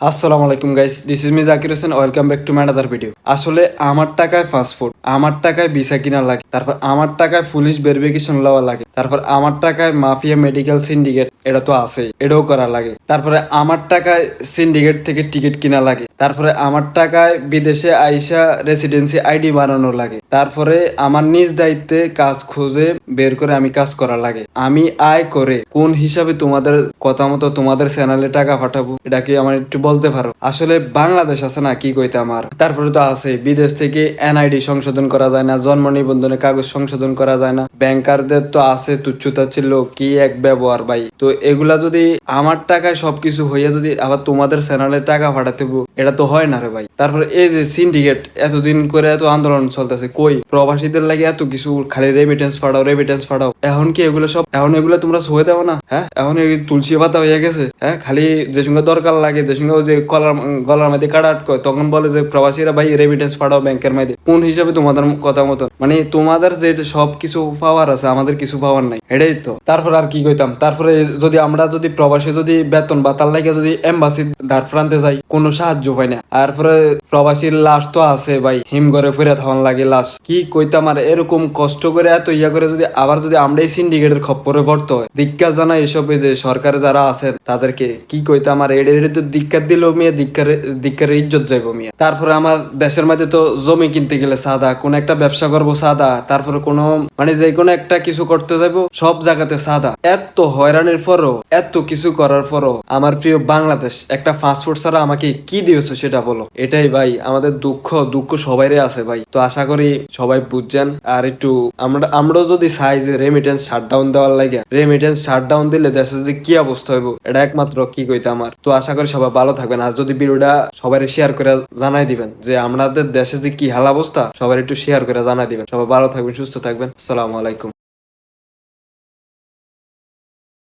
আসসালামু আলাইকুম guys this is me Zakir Hossain welcome back to my other video আসলে আমার টাকায় ফাস্টফুড আমার টাকায় ভিসা কিনা লাগে, তারপর আমার টাকায় পুলিশ ভেরিফিকেশন লওয়া লাগে। তারপর আমার টাকায় মাফিয়া মেডিকেল সিন্ডিকেট, এটা তো আছেই, এটাও করা লাগে। তারপরে আমার টাকায় সিন্ডিকেট থেকে টিকিট কিনা লাগে। তারপরে আমার টাকায় বিদেশে আইসা রেসিডেন্সি আইডি বানানো লাগে। তারপরে আমার নিজ দায়িত্বে কাজ খুঁজে বের করে আমি কাজ করা লাগে। আমি আয় করে কোন হিসাবে তোমাদের কথা মতো তোমাদের চ্যানেলে টাকা পাঠাবো, এটা কি আমার একটু বলতে পারো? আসলে বাংলাদেশ আছে না, কি কইতে আমার? তারপরে তো আছে বিদেশ থেকে এনআইডি সংশোধন করা যায় না, জন্ম নিবন্ধনের কাগজ সংশোধন করা যায় না। ব্যাংকারদের তো আছে তুচ্ছতা ছিল কি এক ব্যবহার ভাই? তো এগুলা যদি আমার টাকায় সবকিছু হইয়া যদি আবার তোমাদের চ্যানেলে টাকা পাঠাতে এটা তো হয় না রে ভাই। তারপর এই যে সিন্ডিকেট এতদিন করে এত আন্দোলন চলতেছে, কই? প্রবাসীদের লাগে এত কিছু, খালি রেমিটেন্স পাঠাও রেমিটেন্স পাঠাও। এখন কি এগুলো সব এখন এগুলো তোমরা সয়ে দাও না? হ্যাঁ? এখন তুলসী পাতা হয়ে গেছে হ্যাঁ? খালি যে সঙ্গে দরকার লাগে, যে সঙ্গে যে কলার গলার মধ্যে কাটা আটকয় তখন বলে যে প্রবাসীরা, ভাই রেমিটেন্স পাঠাও ব্যাংকের মধ্যে। কোন হিসাবে তোমাদের কথা মতো মানে তোমাদের যে সব কিছু পাওয়ার আছে, আমাদের কিছু পাওয়ার নাই। এটাই তো। তারপর আর কি কইতাম? তারপরে যদি আমরা যদি প্রবাসী যদি বেতন বা তার লাগে যদি এম্বাসি দ্বার প্রান্তে যাই, কোনো সাহায্য পাই না। তারপরে প্রবাসীর লাশ তো আছে ভাই, হিম ঘরে ফিরে থাকার লাগে লাশ। কি কইতাম আর এরকম কষ্ট করে এত ইয়া করে যদি আবার যদি আমরা এই সিন্ডিকেটের খপ্পরে পড়তে? হয় দীক্ষা জানা এসবে যে সরকারে যারা আছেন, তাদেরকে কি কইতাম আর এদের তো দীক্ষা দিলেও মেয়ে, দীক্ষার দীক্ষার ইজ্জত যাইবো মেয়ে। তারপরে আমার দেশের মধ্যে তো জমি কিনতে গেলে সাদা, কোন একটা ব্যবসা করব সাদা, তারপরে কোনো মানে যে কোনো একটা কিছু করতে যাব সব জায়গাতে সাদা। এত হয়রানির পরও, এত কিছু করার পরও আমার প্রিয় বাংলাদেশ, একটা ফাস্টফুড ছাড়া আমাকে কি দিয়েছ সেটা বলো। এটাই ভাই, আমাদের দুঃখ দুঃখ সবাইরে আছে ভাই। তো আশা করি সবাই বুঝছেন। আর একটু আমরা, আমরাও যদি চাই যে রেমিটেন্স শাটডাউন দেওয়ার লাগে রেমিটেন্স শাটডাউন দিলে দেশে যদি কি অবস্থা হইব, এটা একমাত্র কি কইতে আমার। তো আশা করি সবাই ভালো থাকবেন। আর যদি ভিডিওটা সবাই শেয়ার করে জানাই দিবেন, যে আমাদের দেশে যে কি হাল অবস্থা সবাই একটু শেয়ার করে জানাই দিবেন। সবাই ভালো থাকবেন, সুস্থ থাকবেন। আসসালামু আলাইকুম।